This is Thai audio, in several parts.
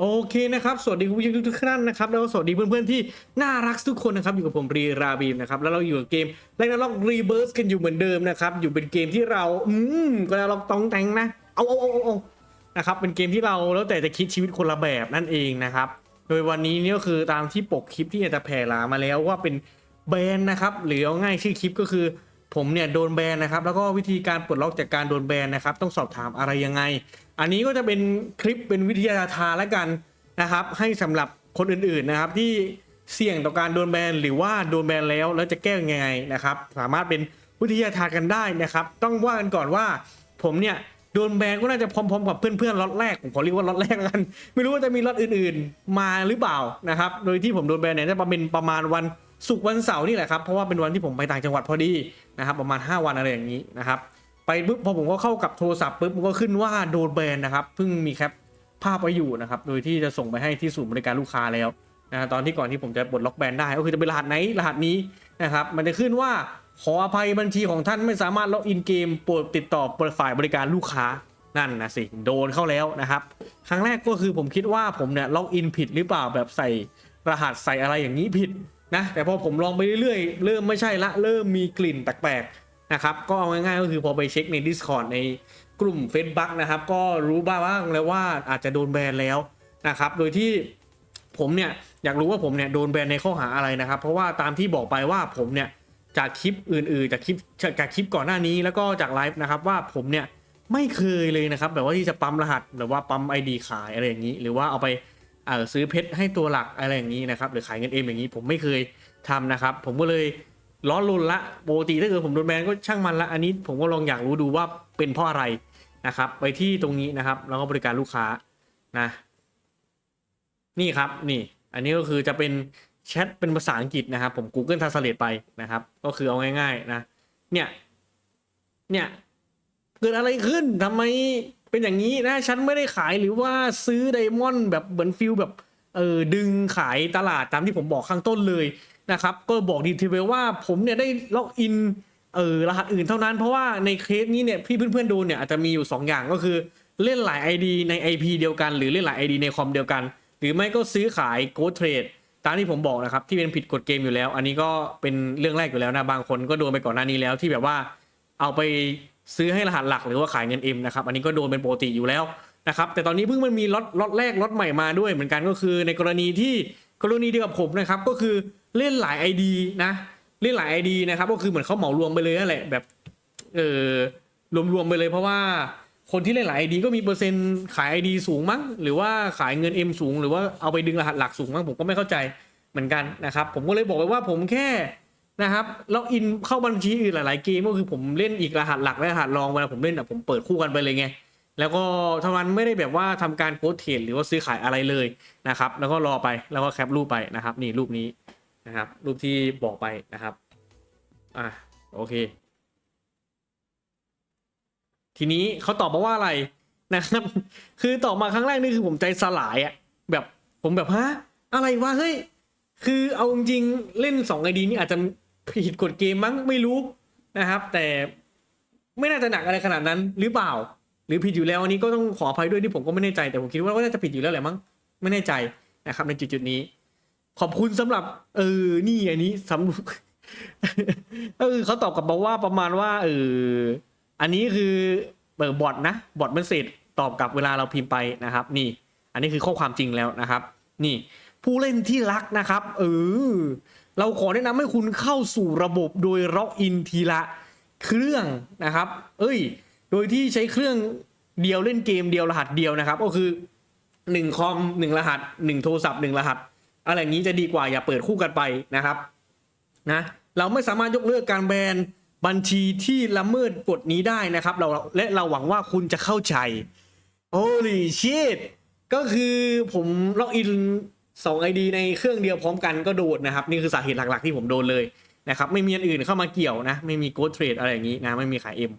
โอเคนะครับ สวัสดีคุณผู้ชมทุกท่านนะครับ แล้วก็สวัสดีเพื่อนๆที่น่ารักทุกคนนะครับ อยู่กับผมรีราบีมนะครับ แล้วเราอยู่กับเกมแรกนาล็อกรีเบิร์สกันอยู่เหมือนเดิมนะครับ อยู่เป็นเกมที่เรา อืมก็แล้วเราต้องแต่งนะ เอาเอาเอาเอานะครับ เป็นเกมที่เราแล้วแต่จะคิดชีวิตคนละแบบนั่นเองนะครับ โดยวันนี้เนี่ยก็คือตามที่ปกคลิปที่จะแผ่ลามาแล้วว่าเป็นแบนนะครับ หรือเอาง่ายชื่อคลิปก็คือ ผมเนี่ยโดนแบนนะครับแล้วก็วิธีการปลดล็อกจากการโดนแบนนะครับ ต้องสอบถามอะไรยังไง อันนี้ก็จะเป็นคลิปเป็นวิทยาทานแล้วกันนะครับ ให้สำหรับคนอื่นๆนะครับ ที่เสี่ยงต่อการโดนแบนหรือว่าโดนแบนแล้วแล้วจะแก้ยังไงนะครับ สามารถเป็นวิทยาทานกันได้นะครับ ต้องว่ากันก่อนว่า ผมเนี่ยโดนแบนก็น่าจะพร้อมๆกับเพื่อนๆล็อตแรกผมขอเรียกว่าล็อตแรกกัน ไม่รู้ว่าจะมีล็อตอื่นๆมาหรือเปล่านะครับ โดยที่ผมโดนแบนเนี่ยจะประมาณประมาณวัน ศุกร์วันเสาร์นี่แหละครับเพราะว่าเป็นวันที่ผมไปต่างจังหวัดพอดีนะครับประมาณ 5 วันอะไรอย่างนี้นะครับไปปุ๊บพอผมก็เข้ากับโทรศัพท์ปุ๊บมันก็ขึ้นว่าโดนแบนนะครับเพิ่งมีแคปภาพไว้อยู่นะครับโดยที่จะส่งไปให้ที่ศูนย์บริการลูกค้าแล้วนะตอนที่ก่อนที่ผมจะปลดล็อกแบนได้ก็คือจะเป็นรหัสไหนรหัสนี้นะครับมันจะขึ้นว่าขออภัยบัญชีของท่านไม่สามารถล็อกอินเกมโปรดติดต่อฝ่ายบริการลูกค้านั่นนะสิโดนเข้าแล้วนะครับครั้งแรกก็คือผมคิดว่าผมเนี่ยล็อกอินผิดหรือเปล่าแบบใส่รหัสใส่อะไรอย่างนี้ผิด นะแต่พอผมลองไปเรื่อยๆ เริ่มไม่ใช่ละเริ่มมีกลิ่นแปลกๆนะครับก็เอาง่ายๆก็คือพอไปเช็คใน Discord ในกลุ่ม Facebook นะครับก็รู้บ้างแล้วว่าอาจจะโดนแบนแล้วนะครับโดยที่ผมเนี่ยอยากรู้ว่าผมเนี่ยโดนแบนในข้อหาอะไรนะครับ เพราะว่าตามที่บอกไปว่าผมเนี่ยจากคลิปอื่นๆ จากคลิปจากคลิปก่อนหน้านี้แล้วก็จากไลฟ์นะครับว่าผมเนี่ยไม่เคยเลยนะครับแบบว่าที่จะปั๊มรหัสหรือว่าปั๊ม ID ขายอะไรอย่างนี้ หรือว่าเอาไป เออซื้อเพชรให้ตัวหลักอะไรอย่างนี้นะครับหรือขายเงินเอ็มอย่างนี้ผมไม่เคยทำนะครับ ผมก็เลยล้อลุนละปกติถ้าเกิดผมโดนแบนก็ช่างมันละอันนี้ผมก็ลองอยากรู้ดูว่าเป็นเพราะอะไรนะครับไปที่ตรงนี้นะครับแล้วก็บริการลูกค้านะนี่ครับนี่ อันนี้ก็คือจะเป็นแชทเป็นภาษาอังกฤษนะครับ ผม Google Translate ไปนะครับ ก็คือเอาง่าย ๆ นะ เนี่ย เนี่ย เกิดอะไรขึ้นทำไม เป็นอย่างนี้นะฉันไม่ได้ขายหรือว่าซื้อไดมอนด์แบบเหมือนฟิลแบบเออดึงขายตลาดตามที่ผมบอกข้างต้นเลยนะครับ ก็บอกดีเทลว่าผมเนี่ยได้ล็อกอินเออรหัสอื่นเท่านั้นเพราะว่าในเคสนี้เนี่ยพี่เพื่อนๆดูเนี่ยอาจจะมีอยู่ 2 อย่างก็คือเล่นหลาย ID ใน IP เดียวกัน หรือเล่นหลาย ID ในคอมเดียวกัน หรือไม่ก็ซื้อขายโกดเทรดตามที่ผมบอกนะครับ ที่เป็นผิดกฎเกมอยู่แล้ว อันนี้ก็เป็นเรื่องแรกอยู่แล้วนะบางคนก็โดนไปก่อนหน้านี้แล้วที่แบบว่าเอาไป ซื้อให้รหัสหลักหรือว่าขายเงินเอ็มนะครับอันนี้ก็โดนเป็นปกติอยู่แล้วนะครับแต่ตอนนี้เพิ่งมันมีล็อตล็อตแรกล็อตใหม่มาด้วยเหมือนกันก็คือในกรณีที่กรณีเดียวกับผมนะครับก็คือเล่นหลาย ID นะเล่นหลาย ID นะครับก็คือเหมือนเขาเหมารวมไปเลยนั่นแหละแบบเออรวมๆไปเลยเพราะว่าคนที่เล่นหลาย ID ก็มีเปอร์เซ็นต์ขาย ID สูงมั้งหรือว่าขายเงิน M สูง หรือว่าเอาไปดึงรหัสหลักสูงมั้งผมก็ไม่เข้าใจเหมือนกันนะครับผมก็เลยบอกไปว่าผมแค่ นะครับล็อกอินเข้าบัญชีอื่นหลายๆเกมก็คือผมเล่นอีกรหัสหลักและรหัสรองเวลาผมเล่นอะผมเปิดคู่กันไปเลยไงแล้วก็ท่านั้นไม่ได้แบบว่าทำการโพสเทรดหรือว่าซื้อขายอะไรเลยนะครับแล้วก็รอไปแล้วก็แคปรูปไปนะครับ นี่รูปนี้นะครับ รูปที่บอกไปนะครับอะโอเค ทีนี้เขาตอบมาว่าอะไรนะครับ คือตอบมาครั้งแรกนี่คือผมใจสลายอะแบบผมแบบฮะอะไรวะเฮ้ยคือเอาจริงๆเล่น2ไอดีนี่อาจจะ ผิดกฎเกมมั้งไม่รู้นะครับ แต่ไม่น่าจะหนักอะไรขนาดนั้นหรือเปล่า หรือผิดอยู่แล้วอันนี้ก็ต้องขออภัยด้วยที่ผมก็ไม่แน่ใจแต่ผมคิดว่าก็น่าจะผิดอยู่แล้วแหละมั้งไม่แน่ใจนะครับ ในจุดๆนี้ ขอบคุณสำหรับ เออนี่อันนี้สำเออเขาตอบกลับมาว่าประมาณว่าเอออันนี้คือเปิดบอทนะบอทมันเสร็จตอบกลับเวลาเราพิมพ์ไปนะครับ นี่ อันนี้คือข้อความจริงแล้วนะครับ นี่ ผู้เล่นที่รักนะครับเออ เราขอแนะนำให้คุณเข้าสู่ระบบโดยล็อกอินทีละเครื่องนะครับ เอ้ย โดยที่ใช้เครื่องเดียวเล่นเกมเดียวรหัสเดียวนะครับ ก็คือหนึ่งคอมหนึ่งรหัสหนึ่งโทรศัพท์หนึ่งรหัส อะไรอย่างนี้จะดีกว่าอย่าเปิดคู่กันไปนะครับนะเราไม่สามารถยกเลิกการแบนบัญชีที่ละเมิดกฎนี้ได้นะครับ เราและเราหวังว่าคุณจะเข้าใจ Holy shit ก็คือผมล็อกอิน สองไอดีในเครื่องเดียวพร้อมกันก็โดนนะครับ นี่คือสาเหตุหลักๆที่ผมโดนเลยนะครับไม่มีอันอื่นเข้ามาเกี่ยวนะ ไม่มีโกดเทรดอะไรอย่างนี้นะไม่มีขายเอ็ม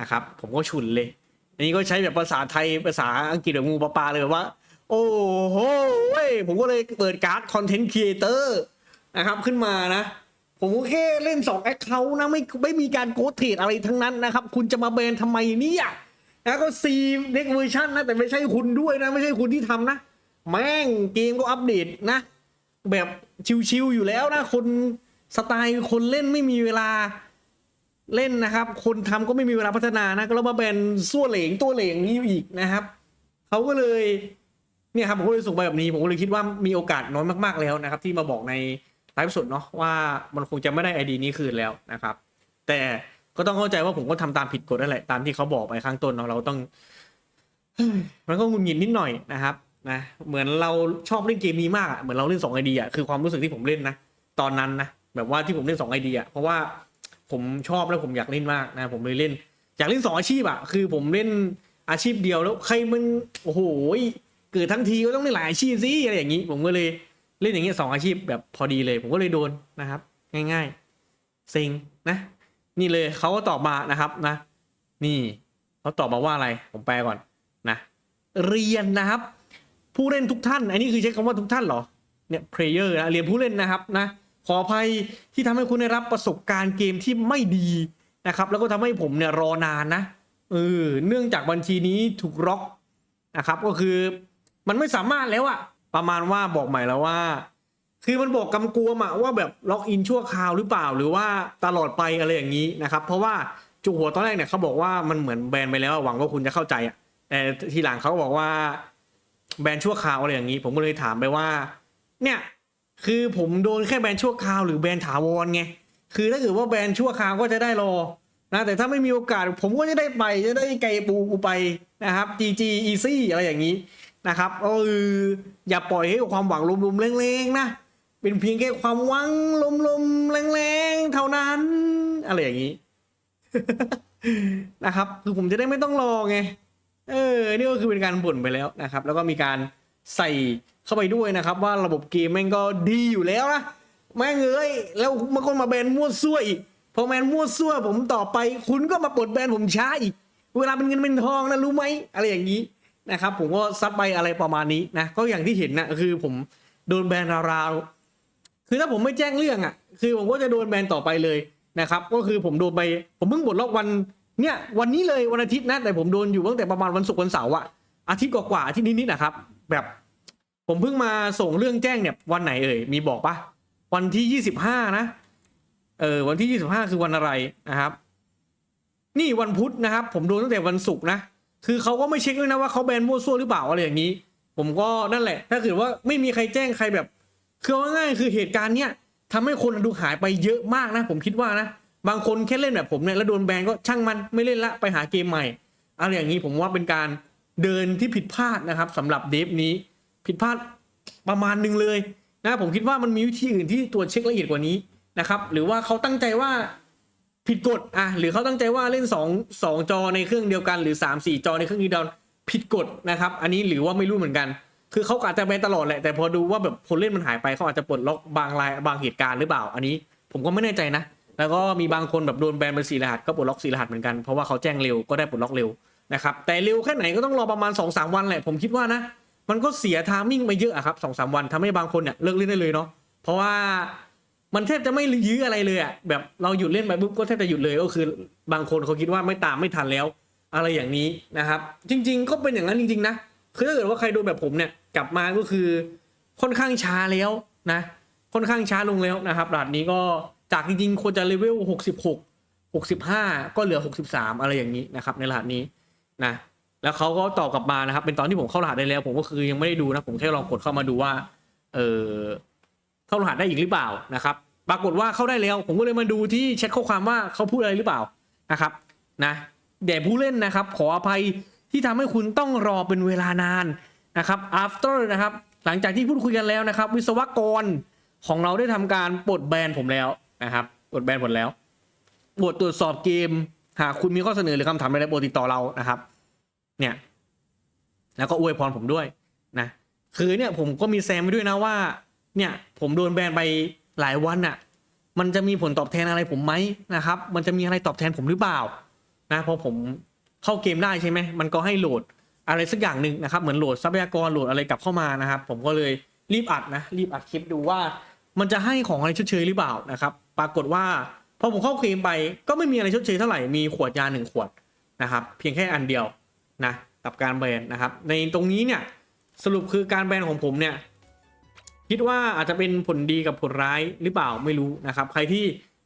นะครับผมก็ฉุนเลย อันนี้ก็ใช้แบบภาษาไทยภาษาอังกฤษแบบงูปลาปลาเลยแบบว่า โอ้โหผมก็เลยเปิดการ์ดคอนเทนต์ครีเอเตอร์นะครับขึ้นมานะผมก็แค่เล่น2แอคเคาท์นะไม่ไม่มีการโกดเทรดอะไรทั้งนั้นนะครับ คุณจะมาแบนทำไมเนี่ยนะก็ซีเน็กเวอร์ชันนะแต่ไม่ใช่คุณด้วยนะ ไม่ใช่คุณที่ทำนะ แม่งเกมก็อัปเดตนะ แบบชิวๆอยู่แล้วนะ คนสไตล์คนเล่นไม่มีเวลาเล่นนะครับ คนทำก็ไม่มีเวลาพัฒนานะ ก็แล้วมาแบนซั่วเหลงตัวเหลงนี้อยู่อีกนะครับ เขาก็เลยเนี่ยครับผมก็เลยส่งไปแบบนี้ผมก็เลยคิดว่ามีโอกาสน้อยมากๆแล้วนะครับ ที่มาบอกในไลฟ์สดเนาะว่ามันคงจะไม่ได้ไอดีนี้คืนแล้วนะครับ แต่ก็ต้องเข้าใจว่าผมก็ทำตามผิดกฎนั่นแหละตามที่เขาบอกไปข้างต้นเนาะเราต้องมันก็งุนหงิดนิดหน่อยนะครับ นะเหมือนเราชอบเล่นเกมนี้มากอะเหมือนเราเล่นสองไอเดียคือความรู้สึกที่ผมเล่นนะตอนนั้นนะแบบว่าที่ผมเล่นสองไอเดียเพราะว่าผมชอบแล้วผมอยากเล่นมากนะผมเลยเล่น อยากเล่นสองอาชีพอะคือผมเล่นอาชีพเดียวแล้วใครมันโอ้โหเกิดทั้งทีก็ต้องเล่นหลายอาชีพสิอะไรอย่างนี้ ผมก็เลยเล่นอย่างเงี้ยสองอาชีพแบบพอดีเลย ผมก็เลยโดนนะครับ ง่ายๆเซ็งนะ นี่เลยเขาก็ตอบมานะครับนะ นี่เขาตอบมาว่าอะไรผมแปลก่อนนะ เรียนนะครับ ผู้เล่นทุกท่าน อันนี้คือใช้คำว่าทุกท่านเหรอ เนี่ย player นะเรียนผู้เล่นนะครับนะ ขออภัยที่ทำให้คุณได้รับประสบการณ์เกมที่ไม่ดีนะครับ แล้วก็ทำให้ผมเนี่ยรอนานนะ เออ เนื่องจากบัญชีนี้ถูกล็อกนะครับ ก็คือมันไม่สามารถแล้วอะประมาณว่าบอกใหม่แล้วว่า คือมันบอกกำกวมอะว่าแบบล็อกอินชั่วคราวหรือเปล่า หรือว่าตลอดไปอะไรอย่างนี้นะครับ เพราะว่าจุหัวตอนแรกเนี่ยเขาบอกว่ามันเหมือนแบนไปแล้วหวังว่าคุณจะเข้าใจอะแต่ทีหลังเขาบอกว่า แบนชั่วคราวอะไรอย่างนี้ ผมก็เลยถามไปว่า เนี่ยคือผมโดนแค่แบนชั่วคราวหรือแบนถาวรไงคือถ้าเกิดว่าแบนชั่วคราวก็จะได้รอนะแต่ถ้าไม่มีโอกาสผมก็จะได้ไปจะได้ไกลปูกูไปนะครับ GG easy อะไรอย่างนี้นะครับเอออย่าปล่อยให้ความหวังลมๆแรงๆนะเป็นเพียงแค่ความหวังลมๆแรงๆเท่านั้น อะไรอย่างนี้นะครับ คือผมจะได้ไม่ต้องรอไง เออนี่ก็คือเป็นการบ่นไปแล้วนะครับ แล้วก็มีการใส่เข้าไปด้วยนะครับ ว่าระบบเกมแม่งก็ดีอยู่แล้วนะแม่งเอ้ยแล้วมันมาแบนมั่วซั่วอีกพอแบนมั่วซั่วผมต่อไป คุณก็มาปลดแบนผมช้าอีก เวลาเป็นเงินเป็นทองนะรู้ไหมอะไรอย่างนี้นะครับ ผมก็ซัดไปอะไรประมาณนี้นะก็อย่างที่เห็นนะคือผมโดนแบนราวๆคือถ้าผมไม่แจ้งเรื่องอะ คือผมก็จะโดนแบนต่อไปเลยนะครับ ก็คือผมโดนไป ผมเพิ่งบดล็อกวัน เนี่ยวันนี้เลยวันอาทิตย์นะแต่ผมโดนอยู่ตั้งแต่ประมาณวันศุกร์วันเสาร์อะอาทิตย์กว่าๆอาทิตย์นิดๆนะครับ แบบผมเพิ่งมาส่งเรื่องแจ้งเนี่ยวันไหนเอ่ยมีบอกปะวันที่ยี่สิบห้านะเออวันที่ยี่สิบห้าคือวันอะไรนะครับ นี่วันพุธนะครับ ผมโดนตั้งแต่วันศุกร์นะคือเขาก็ไม่เช็คด้วยนะว่าเขาแบนมั่วซั่วหรือเปล่าอะไรอย่างนี้ ผมก็นั่นแหละ ถ้าเกิดว่าไม่มีใครแจ้งใครแบบคือเอาง่ายๆคือเหตุการณ์เนี้ยทำให้คนดูหายไปเยอะมากนะ ผมคิดว่านะ บางคนแค่เล่นแบบผมเนี่ยแล้วโดนแบนก็ช่างมันไม่เล่นละไปหาเกมใหม่อะไรอย่างนี้ผมว่าเป็นการเดินที่ผิดพลาดนะครับสำหรับเดฟนี้ผิดพลาดประมาณหนึ่งเลยนะผมคิดว่ามันมีวิธีอื่นที่ตรวจเช็คละเอียดกว่านี้นะครับหรือว่าเขาตั้งใจว่าผิดกฎอะหรือเขาตั้งใจว่าเล่น2 2จอในเครื่องเดียวกันหรือ 3 4 จอในเครื่องเดียวกันผิดกฎนะครับ อันนี้หรือว่าไม่รู้เหมือนกัน คือเขาอาจจะแบนตลอดแหละแต่พอดูว่าแบบคนเล่นมันหายไปเขาอาจจะปลดล็อกบางรายบางเหตุการณ์หรือเปล่า อันนี้ผมก็ไม่แน่ใจนะ แล้วก็มีบางคนแบบโดนแบนเป็นสี่รหัสก็ปลดล็อกสี่รหัสเหมือนกันเพราะว่าเขาแจ้งเร็วก็ได้ปลดล็อกเร็วนะครับแต่เร็วแค่ไหนก็ต้องรอประมาณ2อสวันแหละผมคิดว่านะมันก็เสียทามมิ่งไปเยอะอะครับสองสามวันทำให้บางคนเนี่ยเลิกเล่นได้เลยเนาะเพราะว่ามันแทบจะไม่ยื้ออะไรเลยอะแบบเราหยุดเล่นไปปุ๊บก็แทบจะหยุดเลยก็คือ บางคนเขาคิดว่าไม่ตามไม่ทันแล้ว อะไรอย่างนี้นะครับจริง ๆ ก็เป็นอย่างนั้นจริง ๆ นะคือถ้าเกิดว่าใครโดนแบบผมเนี่ยกลับมาก็คือค่อนข้างช้าแล้วนะค่อนข้างช้าลงแล้วนะครับรหัสนี้ก็ จากจริงๆควรจะเลเวล66 65ก็เหลือ63อะไรอย่างนี้นะครับ ในรหัสนี้นะแล้วเขาก็ตอบกลับมานะครับ เป็นตอนที่ผมเข้ารหัสได้แล้ว ผมก็คือยังไม่ได้ดูนะผมแค่ลองกดเข้ามาดูว่า เออเข้ารหัสได้อีกหรือเปล่านะครับ ปรากฏว่าเข้าได้แล้ว ผมก็เลยมาดูที่แชทข้อความว่าเขาพูดอะไรหรือเปล่านะครับ นะแด่ผู้เล่นนะครับ ขออภัยที่ทำให้คุณต้องรอเป็นเวลานานนะครับ after นะครับ หลังจากที่พูดคุยกันแล้วนะครับ วิศวกรของเราได้ทำการปลดแบนผมแล้ว นะครับปลดแบนผมดแล้วบทตรวจสอบเกม หากคุณมีข้อเสนอหรือคำถามอะไรโปรดติดต่อเรานะครับ เนี่ย แล้วก็อวยพรผมด้วยนะ คือเนี่ยผมก็มีแซมไปด้วยนะว่า เนี่ยผมโดนแบนไปหลายวันอะ่ะ มันจะมีผลตอบแทนอะไรผมไหมนะครับ มันจะมีอะไรตอบแทนผมหรือเปล่า นะพอผมเข้าเกมได้ใช่ไหม มันก็ให้โหลดอะไรสักอย่างหนึ่งนะครับ เหมือนโหลดทรัพยากรโหลดอะไรกลับเข้ามานะครับ ผมก็เลยรีบอัดนะ รีบอัดคลิปดูว่า มันจะให้ของอะไรชดเชยหรือเปล่านะครับ ปรากฏว่าพอผมเข้าเกมไปก็ไม่มีอะไรชดเชยเท่าไหร่มีขวดยาหนึ่งขวดนะครับ เพียงแค่อันเดียวนะกับการแบนนะครับ ในตรงนี้เนี่ยสรุปคือการแบนของผมเนี่ยคิดว่าอาจจะเป็นผลดีกับผลร้ายหรือเปล่าไม่รู้นะครับ ใครที่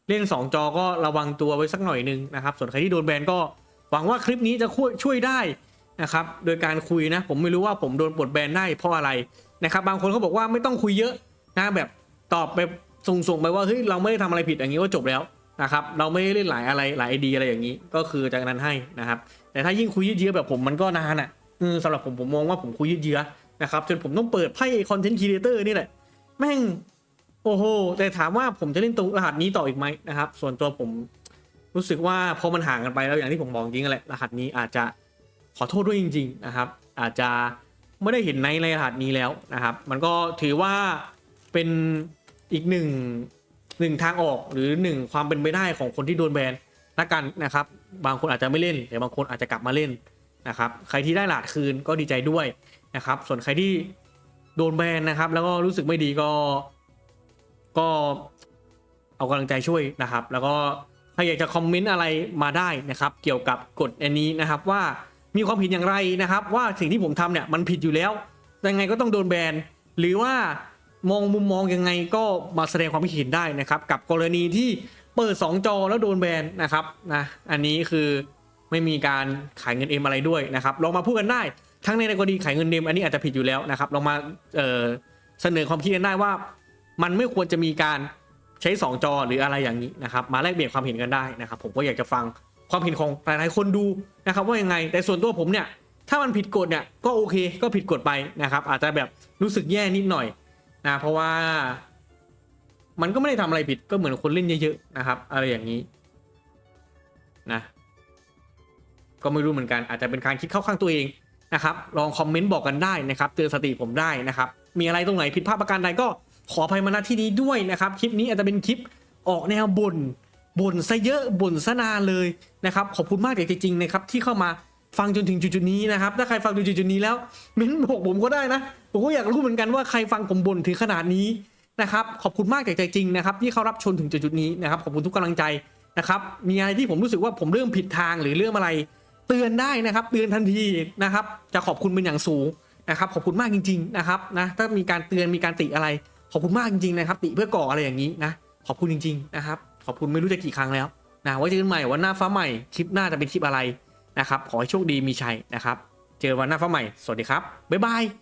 เล่น 2 จอก็ระวังตัวไว้สักหน่อยนึงนะครับ ส่วนใครที่โดนแบนก็หวังว่าคลิปนี้จะช่วยช่วยได้นะครับ โดยการคุยนะ ผมไม่รู้ว่าผมโดนปลดแบนได้เพราะอะไรนะครับ บางคนเขาบอกว่าไม่ต้องคุยเยอะนะแบบ ตอบไปส่งๆไปว่าเฮ้ยเราไม่ได้ทำอะไรผิดอย่างนี้ก็จบแล้วนะครับเราไม่ได้เล่นหลายอะไรหลายไอเดียอะไรอย่างนี้ ก็คือจากนั้นให้นะครับ แต่ถ้ายิ่งคุยยืดเยื้อแบบผมมันก็นานอะสำหรับผมผมมองว่าผมคุยยืดเยื้อนะครับจนผมต้องเปิดไพ่คอนเทนต์ครีเอเตอร์นี่แหละแม่งโอ้โหแต่ถามว่าผมจะเล่นตรงรหัสนี้ต่ออีกไหมนะครับ ส่วนตัวผมรู้สึกว่าพอมันห่างกันไปแล้วอย่างที่ผมบอกจริงๆแหละรหัสนี้อาจจะขอโทษด้วยจริง ๆนะครับ อาจจะไม่ได้เห็นในรหัสนี้แล้วนะครับ มันก็ถือว่าเป็น อีกหนึ่งหนึ่งทางออกหรือหนึ่งความเป็นไปได้ของคนที่โดนแบนละกันนะครับ บางคนอาจจะไม่เล่นแต่บางคนอาจจะกลับมาเล่นนะครับ ใครที่ได้หลาดคืนก็ดีใจด้วยนะครับ ส่วนใครที่โดนแบนนะครับ แล้วก็รู้สึกไม่ดีก็ ก็เอากำลังใจช่วยนะครับ แล้วก็ใครอยากจะคอมเมนต์อะไรมาได้นะครับ เกี่ยวกับกฎอันนี้นะครับ ว่ามีความผิดอย่างไรนะครับ ว่าสิ่งที่ผมทำเนี่ยมันผิดอยู่แล้วยังไงก็ต้องโดนแบนหรือว่า มองมุมมองยังไงก็มาแสดงความคิดเห็นได้นะครับ กับกรณีที่เปิด 2 จอแล้วโดนแบนนะครับนะอันนี้คือไม่มีการขายเงินเอ็มอะไรด้วยนะครับลองมาพูดกันได้ ทั้งในกรณีขายเงินเอ็มอันนี้อาจจะผิดอยู่แล้วนะครับลองมาเเสนอความคิดกันได้ว่า มันไม่ควรจะมีการใช้ 2 จอหรืออะไรอย่างนี้นะครับมาแลกเปลี่ยนความเห็นกันได้นะครับ ผมก็อยากจะฟังความเห็นของหลายๆคนดูนะครับว่ายังไงแต่ส่วนตัวผมเนี่ยถ้ามันผิดกฎเนี่ยก็โอเคก็ผิดกฎไปนะครับอาจจะแบบรู้สึกแย่นิดหน่อย นะเพราะว่า มันก็ไม่ได้ทำอะไรผิดก็เหมือนคนเล่นเยอะๆนะครับ อะไรอย่างนี้นะก็ไม่รู้เหมือนกันอาจจะเป็นการคิดเข้าข้างตัวเองนะครับ ลองคอมเมนต์บอกกันได้นะครับ เตือนสติผมได้นะครับ มีอะไรตรงไหนผิดพลาดประการใดก็ขออภัยมาณที่นี้ด้วยนะครับ คลิปนี้อาจจะเป็นคลิปออกแนวบน่นบ่นซะเยอะบ่นซะนานเลยนะครับ ขอบคุณมากจริงๆนะครับที่เข้ามา ฟังจนถึงจุดๆนี้นะครับ ถ้าใครฟังจนจุดๆนี้แล้วเม้นบอกผมก็ได้นะ ผมก็อยากรู้เหมือนกันว่าใครฟังผมบ่นถึงขนาดนี้นะครับ ขอบคุณมากจากใจจริงนะครับที่เข้ารับชมถึงจุดๆนี้นะครับ ขอบคุณทุกกำลังใจนะครับ มีอะไรที่ผมรู้สึกว่าผมเริ่มผิดทางหรือเรื่องอะไร เตือนได้นะครับ เตือนทันทีนะครับ จะขอบคุณเป็นอย่างสูงนะครับ ขอบคุณมากจริง ๆนะครับนะ ถ้ามีการเตือนมีการติอะไร ขอบคุณมากจริงๆนะครับ ติเพื่อก่ออะไรอย่างนี้นะ ขอบคุณจริง ๆ นะครับ ขอบคุณไม่รู้จะกี่ครั้งแล้วนะไว้เจอกันใหม่วันหน้าฟ้าใหม่คลิปหน้าจะเป็นคลิปอะไร นะครับ ขอให้โชคดีมีชัยนะครับ เจอวันหน้าฟ้าใหม่ สวัสดีครับ บ๊ายบาย